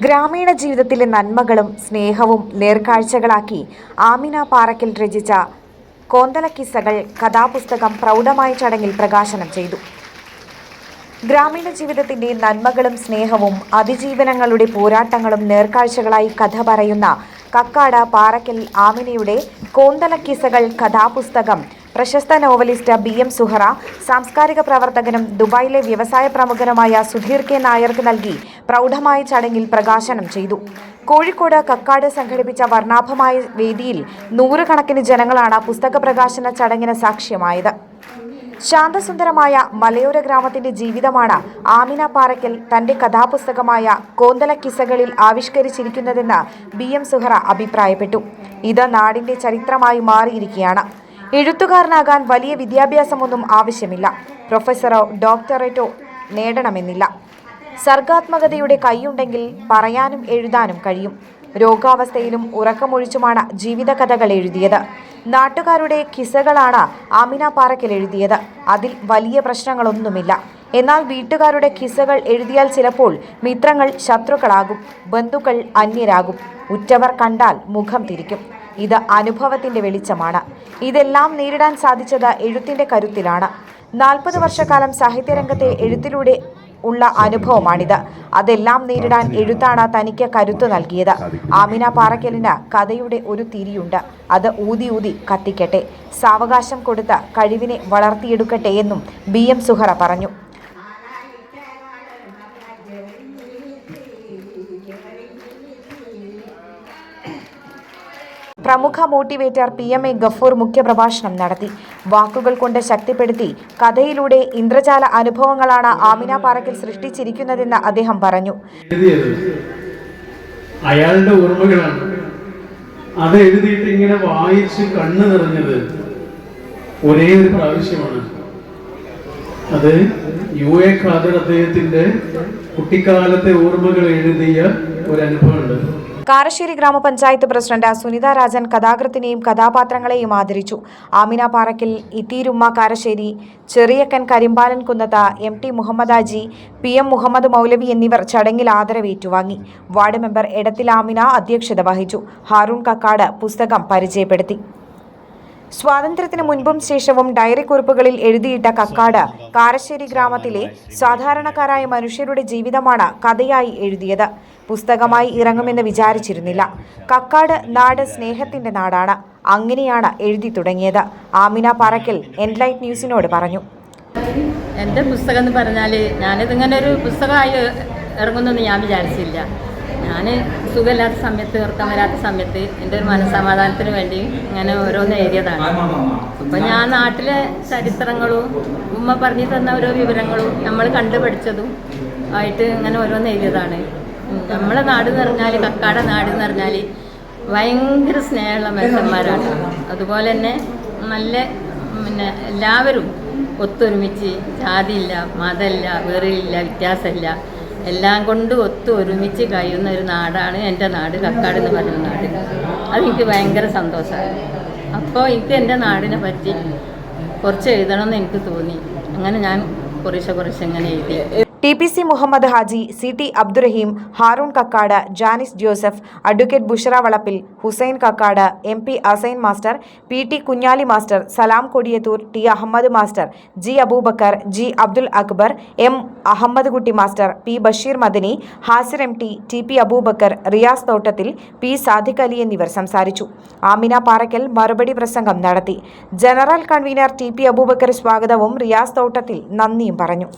ഗ്രാമീണ ജീവിതത്തിലെ നന്മകളും സ്നേഹവും നേർക്കാഴ്ചകളാക്കി ആമിന പാറക്കിൽ രചിച്ച കോന്തലക്കിസ്സകൾ കഥാപുസ്തകം പ്രൗഢമായ ചടങ്ങിൽ പ്രകാശനം ചെയ്തു. ഗ്രാമീണ ജീവിതത്തിന്റെ നന്മകളും സ്നേഹവും അതിജീവനങ്ങളുടെ പോരാട്ടങ്ങളും നേർക്കാഴ്ചകളായി കഥ പറയുന്ന കക്കാട് പാറക്കൽ ആമിനയുടെ കോന്തലക്കിസകൾ കഥാപുസ്തകം പ്രശസ്ത നോവലിസ്റ്റ് ബി എം സുഹറ സാംസ്കാരിക പ്രവർത്തകനും ദുബായിലെ വ്യവസായ പ്രമുഖനുമായ സുധീർ കെ നായർക്ക് നൽകി പ്രൗഢമായ ചടങ്ങിൽ പ്രകാശനം ചെയ്തു. കോഴിക്കോട് കക്കാട് സംഘടിപ്പിച്ച വർണാഭമായ വേദിയിൽ നൂറുകണക്കിന് ജനങ്ങളാണ് പുസ്തക പ്രകാശന ചടങ്ങിന് സാക്ഷ്യമായത്. ശാന്തസുന്ദരമായ മലയോര ഗ്രാമത്തിന്റെ ജീവിതമാണ് ആമിന പാറയ്ക്കൽ തന്റെ കഥാപുസ്തകമായ കോന്തല കിസകളിൽ ആവിഷ്കരിച്ചിരിക്കുന്നതെന്ന് ബി എം സുഹറ അഭിപ്രായപ്പെട്ടു. ഇത് നാടിന്റെ ചരിത്രമായി മാറിയിരിക്കുകയാണ്. എഴുത്തുകാരനാകാൻ വലിയ വിദ്യാഭ്യാസമൊന്നും ആവശ്യമില്ല. പ്രൊഫസറോ ഡോക്ടറേറ്റോ നേടണമെന്നില്ല. സർഗാത്മകതയുടെ കൈയുണ്ടെങ്കിൽ പറയാനും എഴുതാനും കഴിയും. രോഗാവസ്ഥയിലും ഉറക്കമൊഴിച്ചുമാണ് ജീവിതകഥകൾ എഴുതിയത്. നാട്ടുകാരുടെ കിസകളാണ് ആമിന പാറയ്ക്കൽ എഴുതിയത്. അതിൽ വലിയ പ്രശ്നങ്ങളൊന്നുമില്ല. എന്നാൽ വീട്ടുകാരുടെ കിസകൾ എഴുതിയാൽ ചിലപ്പോൾ മിത്രങ്ങൾ ശത്രുക്കളാകും ബന്ധുക്കൾ അന്യരാകും. ഉറ്റവർ കണ്ടാൽ മുഖം തിരിക്കും. ഇത് അനുഭവത്തിന്റെ വെളിച്ചമാണ്. ഇതെല്ലാം നേരിടാൻ സാധിച്ചത് എഴുത്തിന്റെ കരുത്തിലാണ്. നാൽപ്പത് വർഷക്കാലം സാഹിത്യരംഗത്തെ എഴുത്തിലൂടെ ഉള്ള അനുഭവമാണിത്. അതെല്ലാം നേരിടാൻ എഴുത്താണ് തനിക്ക് കരുത്ത് നൽകിയത്. ആമിന പാറയ്ക്കലിന് കഥയുടെ ഒരു തിരിയുണ്ട്. അത് ഊതി ഊതി കത്തിക്കട്ടെ. സാവകാശം കൊടുത്ത കഴിവിനെ വളർത്തിയെടുക്കട്ടെ എന്നും ബി എം സുഹറ പറഞ്ഞു. പ്രമുഖ motivator P M A Gafoor മുഖ്യപ്രഭാഷണം നടത്തി. വാക്കുകൾ കൊണ്ട് ശക്തിപ്പെടുത്തി. കഥയിലൂടെ ഇന്ദ്രജാല അനുഭവങ്ങളാണ് ആമിന പാറക്കിൽ സൃഷ്ടിച്ചിരിക്കുന്നതെന്ന് അദ്ദേഹം പറഞ്ഞു. അയാളുടെ ഓർമ്മകളാണ്. അത് എഴുതിയിട്ട് ഇങ്ങനെ വായിച്ച് കണ്ണു നിറഞ്ഞത് ഒരേ ഒരു പ്രാവശ്യമാണ്. അത് യു എ ഖാദർ അദ്ദേഹത്തിന്റെ കുട്ടിക്കാലത്തെ ഓർമ്മകൾ എഴുതിയ ഒരു അനുഭവമുണ്ട്. കാരശ്ശേരി ഗ്രാമപഞ്ചായത്ത് പ്രസിഡന്റ് സുനിത രാജൻ കഥാകൃത്തിനെയും കഥാപാത്രങ്ങളെയും ആദരിച്ചു. Amina Parakkal Itheerumma Karassery Cheriyakkan Karimpalan Kunnath M T Muhammadaji P M Muhammad Maulavi എന്നിവർ ചടങ്ങിൽ ആദരവേറ്റുവാങ്ങി. വാർഡ് മെമ്പർ എടത്തിൽ ആമിന അധ്യക്ഷത വഹിച്ചു. ഹാറൂൺ കക്കാട് പുസ്തകം പരിചയപ്പെടുത്തി. സ്വാതന്ത്ര്യത്തിന് മുൻപും ശേഷവും ഡയറി കുറിപ്പുകളിൽ എഴുതിയിട്ട കക്കാട് കാരശ്ശേരി ഗ്രാമത്തിലെ സാധാരണക്കാരായ മനുഷ്യരുടെ ജീവിതമാണ് കഥയായി എഴുതിയത്. പുസ്തകമായി ഇറങ്ങുമെന്ന് വിചാരിച്ചിരുന്നില്ല. കക്കാട് നാട് സ്നേഹത്തിന്റെ നാടാണ്. അങ്ങനെയാണ് എഴുതി തുടങ്ങിയത്. ആമിന പറക്കൽ എൻലൈറ്റ് ന്യൂസിനോട് പറഞ്ഞു. എന്റെ പുസ്തകം എന്ന് പറഞ്ഞാൽ ഞാനിതിങ്ങനെ ഒരു പുസ്തകമായി ഇറങ്ങുന്നെന്ന് ഞാൻ വിചാരിച്ചില്ല. ഞാൻ സുഖമില്ലാത്ത സമയത്ത് ഉറക്കം വരാത്ത സമയത്ത് എന്റെ ഒരു മനസ്സമാധാനത്തിന് വേണ്ടി ഇങ്ങനെ ഓരോന്ന് എഴുതിയതാണ്. അപ്പം ഞാൻ നാട്ടിലെ ചരിത്രങ്ങളും ഉമ്മ പറഞ്ഞു തന്ന ഓരോ വിവരങ്ങളും നമ്മൾ കണ്ടുപഠിച്ചതും ആയിട്ട് ഇങ്ങനെ ഓരോന്ന് എഴുതിയതാണ്. നമ്മളെ നാട് എന്ന് പറഞ്ഞാൽ കക്കാട നാട് എന്ന് പറഞ്ഞാൽ ഭയങ്കര സ്നേഹമുള്ള മനുഷ്യന്മാരാണ് അതുപോലെ തന്നെ നല്ല പിന്നെ എല്ലാവരും ഒത്തൊരുമിച്ച് ജാതിയില്ല മതമില്ല വേറില്ല വ്യത്യാസമില്ല. എല്ലാം കൊണ്ട് ഒത്തു ഒരുമിച്ച് കഴിയുന്ന ഒരു നാടാണ് എന്റെ നാട് കക്കാട് എന്ന് പറയുന്ന നാട്. അതെനിക്ക് ഭയങ്കര സന്തോഷമാണ് അപ്പോൾ എനിക്ക് എന്റെ നാടിനെ പറ്റി കുറച്ച് എഴുതണമെന്ന് എനിക്ക് തോന്നി. അങ്ങനെ ഞാൻ കുറേശ്ശെ കുറേശ്ശെ ഇങ്ങനെ എഴുതി. T P C Muhammad Haji C T Abdurahim Haroon Kakkad Janis Joseph advocate Bushra Valappil Hussain Kakkad M P Asain master P T Kunhali master Salam Kodiyathur T Ahammed master G Abubacker G Abdul Akbar M Ahammed Kutty master P Basheer Madani Hasir M T T P Abubacker Riyas Thottathil P Sadiq Ali എന്നിവർ സംസാരിച്ചു. ആമിന പാറയ്ക്കൽ മറുപടി പ്രസംഗം നടത്തി. General convener T P Abubacker സ്വാഗതവും റിയാസ് തോട്ടത്തിൽ നന്ദിയും പറഞ്ഞു.